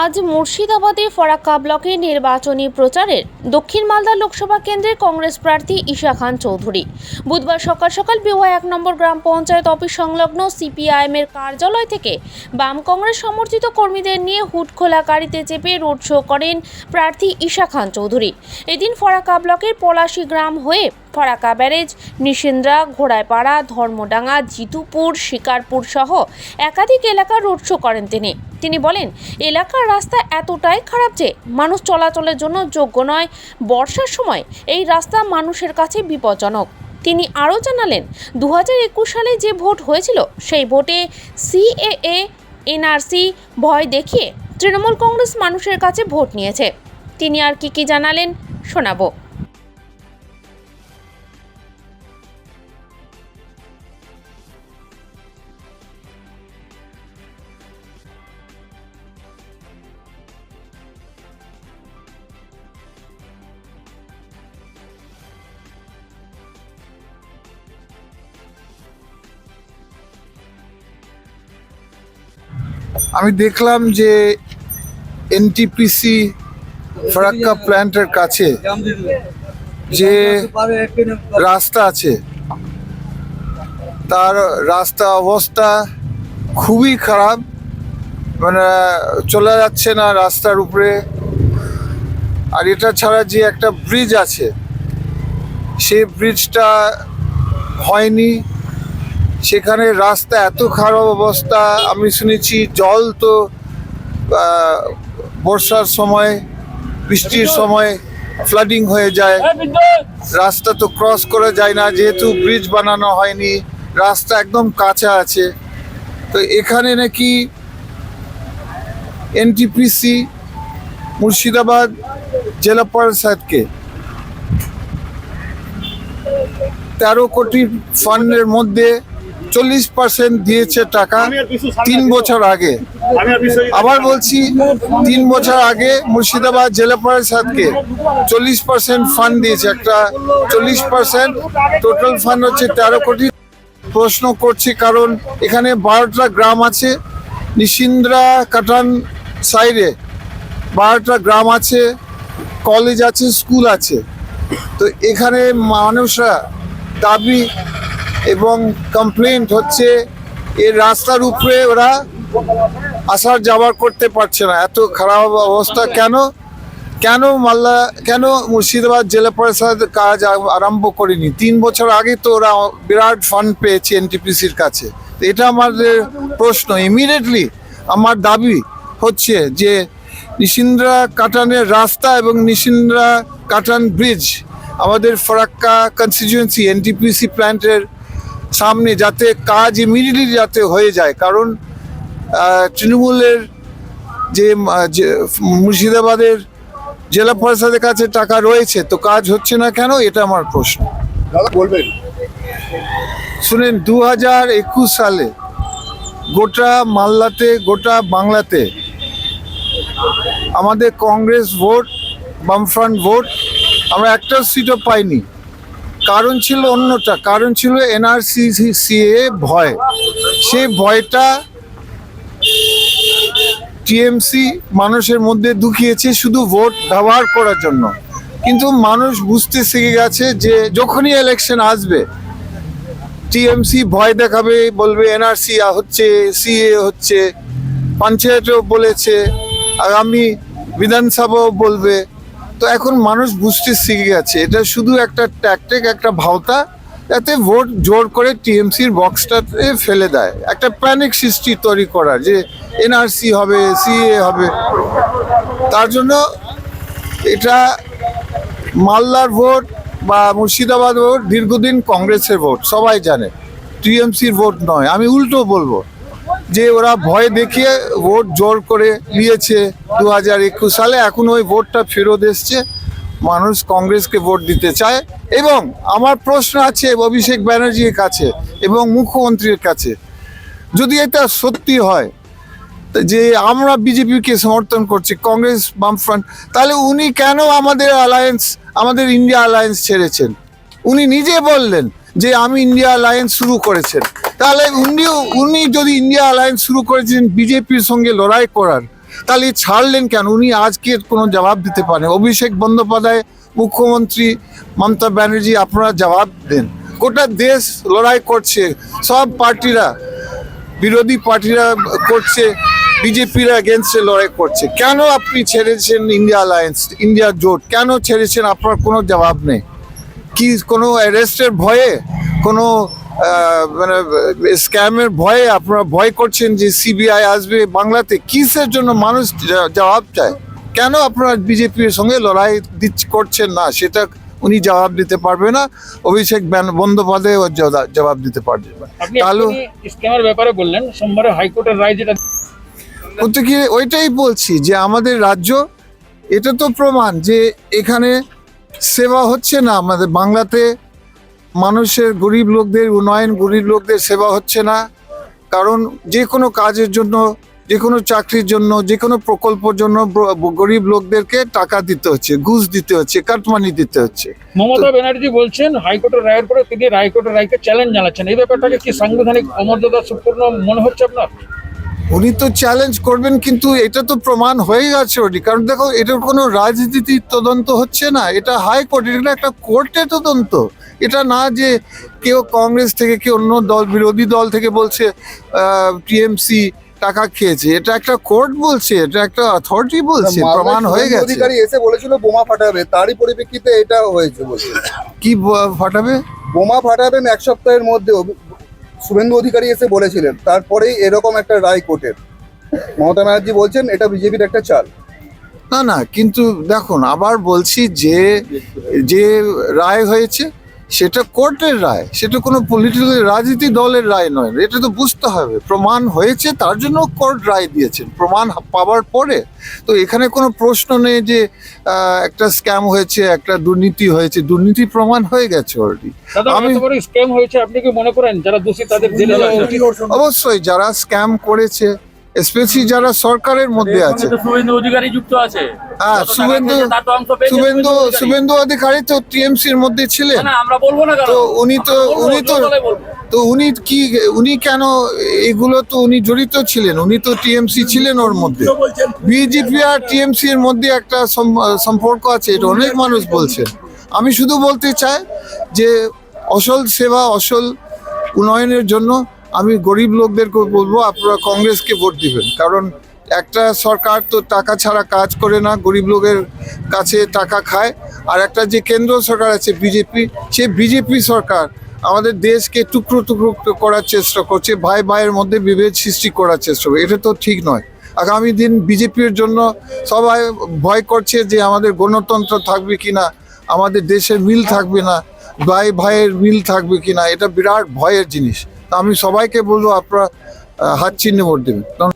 আজ মুর্শিদাবাদে ফরাক্কা ব্লকে নির্বাচনী প্রচারের দক্ষিণ মালদা লোকসভা কেন্দ্রের কংগ্রেস প্রার্থী ঈশা খান চৌধুরী। বুধবার সকাল সকাল বিওয়া এক নম্বর গ্রাম পঞ্চায়েত অফিস সংলগ্ন সিপিআইএম এর কার্যালয় থেকে বাম কংগ্রেস সমর্থিত কর্মীদের নিয়ে হুটখোলা গাড়িতে চেপে রোড শো করেন প্রার্থী ঈশা খান চৌধুরী। এদিন ফরাক্কা ব্লকের পলাশী গ্রাম হয়ে ফরাকা ব্যারেজ, নিশিন্দ্রা, ঘোড়াইপাড়া, ধর্মডাঙ্গা, জিতুপুর, শিকারপুর সহ একাধিক এলাকা রোড শো করেন তিনি। তিনি বলেন, এলাকার রাস্তা এতটাই খারাপ যে মানুষ চলাচলের জন্য যোগ্য নয়। বর্ষার সময় এই রাস্তা মানুষের কাছে বিপজ্জনক। তিনি আরও জানালেন দু একুশ সালে যে ভোট হয়েছিল, সেই ভোটে সিএএ, এনআরসি ভয় দেখিয়ে তৃণমূল কংগ্রেস মানুষের কাছে ভোট নিয়েছে। তিনি আর কি কি জানালেন শোনাবো। আমি দেখলাম যে এনটিপিসি ফারাক্কা প্ল্যান্টের কাছে যে রাস্তা আছে, তার রাস্তা অবস্থা খুবই খারাপ। মানে চলে যাচ্ছে না রাস্তার উপরে। আর এটা ছাড়া যে একটা ব্রিজ আছে, সেই ব্রিজটা হয়নি। সেখানে রাস্তা এত খারাপ অবস্থা আমি শুনেছি জল তো বর্ষার সময় বৃষ্টির সময় ফ্লাডিং হয়ে যায়। রাস্তা তো ক্রস করা যায় না যেহেতু ব্রিজ বানানো হয়নি রাস্তা একদম কাঁচা আছে। তো এখানে নাকি এনটিপিসি মুর্শিদাবাদ জেলা পরিষদকে তেরো কোটি ফান্ডের মধ্যে চল্লিশ পার্সেন্ট দিয়েছে টাকা তিন বছর আগে। আবার বলছি তিন বছর আগে মুর্শিদাবাদ জেলা পরিষদকে চল্লিশ পার্সেন্ট ফান্ড দিয়েছে একটা চল্লিশ পার্সেন্ট টোটাল ফান্ড হচ্ছে তেরো কোটি। প্রশ্ন করছি কারণ এখানে বারোটা গ্রাম আছে নিশিন্দ্রা কাটান সাইডে বারোটা গ্রাম আছে কলেজ আছে স্কুল আছে। তো এখানে মানুষরা দাবি এবং কমপ্লেন্ট হচ্ছে এর রাস্তার উপরে ওরা আসার যাওয়ার করতে পারছে না। এত খারাপ অবস্থা কেন? কেন মাল্লা কেন মুর্শিদাবাদ জেলা পরিষদ কাজ আরম্ভ করেনি? তিন বছর আগে তো ওরা বিরাট ফান্ড পেয়েছে এনটিপিসির কাছে। এটা আমাদের প্রশ্ন। ইমিডিয়েটলি আমার দাবি হচ্ছে যে নিশিন্দ্রা কাটানের রাস্তা এবং নিশিন্দ্রা কাটান ব্রিজ আমাদের ফরাক্কা কনস্টিটিউয়েন্সি এনটিপিসি প্ল্যান্টের সামনে যাতে কাজ ইমিডিয়েটলি যাতে হয়ে যায়। কারণ তৃণমূলের যে মুর্শিদাবাদের জেলা পরিষদের কাছে টাকা রয়েছে তো কাজ হচ্ছে না কেন? এটা আমার প্রশ্ন। দাদা বলবেন। শুনেন দু হাজার একুশ সালে গোটা মাল্লাতে গোটা বাংলাতে আমাদের কংগ্রেস ভোট বামফ্রন্ট ভোট আমরা একটা সিটও পাইনি। কারণ ছিল অন্যটা, কারণ ছিল এনআরসি সিএ ভয়। সেই ভয়টা টিএমসি মানুষের মধ্যে দুখিয়েছে শুধু ভোট ব্যবহার করার জন্য। কিন্তু মানুষ বুঝতে শিখে গেছে যে যখনই ইলেকশন আসবে, টিএমসি ভয় দেখাবে, বলবে এনআরসি হচ্ছে সিএ হচ্ছে, পঞ্চায়েতও বলেছে, আগামী বিধানসভাও বলবে। তো এখন মানুষ বুঝতে শিখে গেছে। এটা শুধু একটা ট্যাকটেক একটা ভাওতা, যাতে ভোট জোর করে টিএমসির বক্সটাতে ফেলে দেয়। একটা প্যানিক সৃষ্টি তৈরি করার, যে এনআরসি হবে সিএ হবে। তার জন্য এটা মালদার ভোট বা মুর্শিদাবাদ ভোট, দীর্ঘদিন কংগ্রেসের ভোট, সবাই জানে। টিএমসির ভোট নয়, আমি উল্টো বলব। যে ওরা ভয় দেখিয়ে ভোট জোর করে নিয়েছে দু হাজার একুশ সালে, এখন ওই ভোটটা ফেরত এসছে। মানুষ কংগ্রেসকে ভোট দিতে চায় এবং আমার প্রশ্ন আছে অভিষেক ব্যানার্জির কাছে এবং মুখ্যমন্ত্রীর কাছে। যদি এটা সত্যি হয়, যে আমরা বিজেপিকে সমর্থন করছি, কংগ্রেস বামফ্রন্ট, তাহলে উনি কেন আমাদের অ্যালায়েন্স আমাদের ইন্ডিয়া অ্যালায়েন্স ছেড়েছেন? উনি নিজে বললেন যে আমি ইন্ডিয়া অ্যালায়েন্স শুরু করেছেন। তাহলে উনি উনি যদি ইন্ডিয়া অ্যালায়েন্স শুরু করেছেন, বিজেপির সঙ্গে লড়াই করার, তাহলে ছাড়লেন কেন? উনি আজকে কোনো জবাব দিতে পারেন। অভিষেক বন্দ্যোপাধ্যায়, মুখ্যমন্ত্রী মমতা ব্যানার্জি, আপনারা জবাব দেন। গোটা দেশ লড়াই করছে। সব পার্টিরা, বিরোধী পার্টিরা করছে, বিজেপির এগেনস্টে লড়াই করছে। কেন আপনি ছেড়েছেন ইন্ডিয়া অ্যালায়েন্স ইন্ডিয়া জোট? কেন ছেড়েছেন? আপনার কোনো জবাব নেই। কি কোনো অ্যারেস্টের ভয়ে কোনো মানে স্ক্যামের ভয়ে আপনারা ভয় করছেন যে সিবিআই আসবে বাংলাতে? কিসের জন্য মানুষ জবাব চায়? কেন আপনারা বিজেপির সঙ্গে লড়াই দিচ্ছ করছেন না? সেটা উনি জবাব দিতে পারবে না। অভিষেক বন্দ্যোপাধ্যায় জবাব দিতে পারবে না। তাহলে স্ক্যামের ব্যাপারে বললেন সোমবারে হাইকোর্টের রায় যেটা ওইটাই বলছি যে আমাদের রাজ্য এটা তো প্রমাণ যে এখানে সেবা হচ্ছে না আমাদের বাংলাতে মানুষের গরিব লোকদের উন্নয়ন গরিব লোকদের সেবা হচ্ছে না। কারণ যে কোনো কাজের জন্য যে কোনো চাকরির জন্য যে কোনো প্রকল্পের জন্য গরিব লোকদেরকে টাকা দিতে হচ্ছে ঘুষ দিতে হচ্ছে কাটমানি দিতে হচ্ছে। মমতা ব্যানার্জি বলছেন হাইকোর্টের রায়ের পরে তিনি হাইকোর্টের রায়কে চ্যালেঞ্জ জানাচ্ছেন। এই ব্যাপারটাকে কি সাংবিধানিক অমর্যাদা সম্পূর্ণ মনে হচ্ছে আপনার? উনি তো চ্যালেঞ্জ করবেন কিন্তু এটা তো প্রমাণ হয়ে গেছে ওটি কারণ দেখো এটার কোনো রাজনীতির তদন্ত হচ্ছে না। এটা হাইকোর্ট এটা একটা কোর্টে তদন্ত। এটা না যে কেউ কংগ্রেস থেকে কেউ অন্য দল বিরোধী দল থেকে বলছে টিএমসি টাকা খেয়েছে। এটা একটা কোর্ট বলছে এটা একটা অথরিটি বলছে প্রমাণ হয়ে গেছে। অধিকারী এসে বলেছিল বোমা ফাটাবে। তারই পরিপ্রেক্ষিতে এটা হয়েছে বলছে। কি ফাটাবে? বোমা ফাটাবেন এক সপ্তাহের মধ্যে শুভেন্দু অধিকারী এসে বলেছিলেন, তারপরেই এরকম একটা রায় কোর্টের। মমতা ব্যানার্জি বলছেন, এটা বিজেপির একটা চাল। না না, কিন্তু দেখুন, আবার বলছি যে যে রায় হয়েছে সেটা কোর্টের রায় সেটা কোনো পলিটিক্যাল রাজনীতি দলের রায় নয় এটা তো বুঝতে হবে। প্রমাণ হয়েছে তার জন্য কোর্ট রায় দিয়েছেন। প্রমাণ পাওয়ার পরে তো এখানে কোনো প্রশ্ন নেই যে একটা স্ক্যাম হয়েছে একটা দুর্নীতি হয়েছে দুর্নীতি প্রমাণ হয়ে গেছে অলরেডি আমি- স্ক্যাম হয়েছে আপনি কি মনে করেন যারা দোষী তাদের? অবশ্যই যারা স্ক্যাম করেছে স্পেশালি যারা সরকারের মধ্যে আছে। শুভেন্দু অধিকারী যুক্ত আছে। হ্যাঁ শুভেন্দু শুভেন্দু। শুভেন্দু অধিকারী। তো টিএমসির মধ্যে ছিলেন। আমরা বলব না তো উনি তো উনি তো। তো উনি কি উনি কেন এগুলো তো উনি জড়িত ছিলেন? উনি তো টিএমসি ছিলেন ওর মধ্যে। বিজেপি আর টিএমসি এর মধ্যে একটা সম্পর্ক আছে এটা অনেক মানুষ বলছেন আমি শুধু বলতে চাই যে অসল সেবা অসল উন্নয়নের জন্য আমি গরিব লোকদেরকে বলব, আপনারা কংগ্রেসকে ভোট দিবেন। কারণ একটা সরকার তো টাকা ছাড়া কাজ করে না, গরিব লোকের কাছে টাকা খায়। আর একটা যে কেন্দ্র সরকার আছে, বিজেপি সে বিজেপি সরকার আমাদের দেশকে টুকরো টুকরো করার চেষ্টা করছে, ভাই ভাইয়ের মধ্যে বিভেদ সৃষ্টি করার চেষ্টা করছে। এটা তো ঠিক নয়। আগামী দিন বিজেপির জন্য সবাই ভয় করছে যে আমাদের গণতন্ত্র থাকবে কি না আমাদের দেশের মিল থাকবে না, ভাই ভাইয়ের মিল থাকবে কি না এটা বিরাট ভয়ের জিনিস। তা আমি সবাইকে বলব আপনারা হাত চিহ্নে ভোট দেবেন ধন্যবাদ।